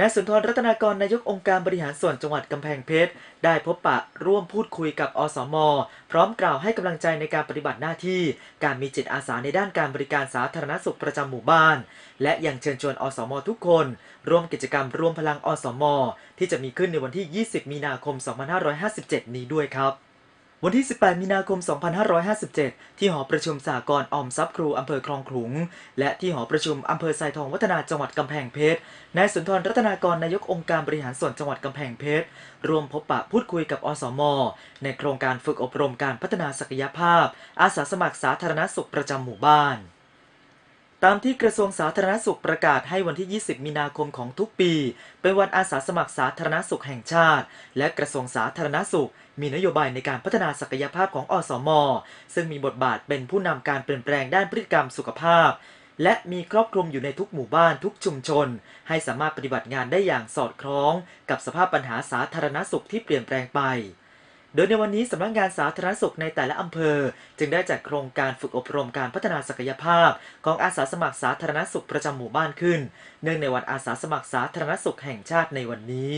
นายสุนทรรัตนากรนายกองค์การบริหารส่วนจังหวัดกำแพงเพชร ได้พบปะร่วมพูดคุยกับอสม พร้อมกล่าวให้กำลังใจในการปฏิบัติหน้าที่ การมีจิตอาสาในด้านการบริการสาธารณสุขประจำหมู่บ้าน และยังเชิญชวนอสม ทุกคน ร่วมกิจกรรมรวมพลังอสม ที่จะมีขึ้นในวันที่ 20 มีนาคม 2557 นี้ด้วยครับ วันที่ 18 มีนาคม 2557 ที่หอประชุมสากลออมทรัพย์ครูอำเภอคลองขลุง และที่หอประชุมอำเภอไซทองวัฒนาจังหวัดกำแพงเพชร นายสุนทรรัตนากรนายกองค์การบริหารส่วนจังหวัดกำแพงเพชร ร่วมพบปะพูดคุยกับอสม ในโครงการฝึกอบรมการพัฒนาศักยภาพ อาสาสมัครสาธารณสุขประจำหมู่บ้าน ตามที่กระทรวงสาธารณสุขประกาศให้วันที่ 20 มีนาคมของทุกปี เป็นวันอาสาสมัครสาธารณสุขแห่งชาติ และกระทรวงสาธารณสุข มีนโยบายในการพัฒนาศักยภาพของอสม ซึ่งมีบทบาทเป็นผู้นำการเปลี่ยนแปลงด้านพฤติกรรมสุขภาพ และมีครอบคลุมอยู่ในทุกหมู่บ้านทุกชุมชน ให้สามารถปฏิบัติงานได้อย่างสอดคล้อง กับสภาพปัญหาสาธารณสุขที่เปลี่ยนแปลงไป โดยในวันนี้สำนักงานสาธารณสุขในแต่ละอำเภอ จึงได้จัดโครงการฝึกอบรมการพัฒนาศักยภาพ ของอาสาสมัครสาธารณสุขประจำหมู่บ้านขึ้น เนื่องในวันอาสาสมัครสาธารณสุขแห่งชาติในวันนี้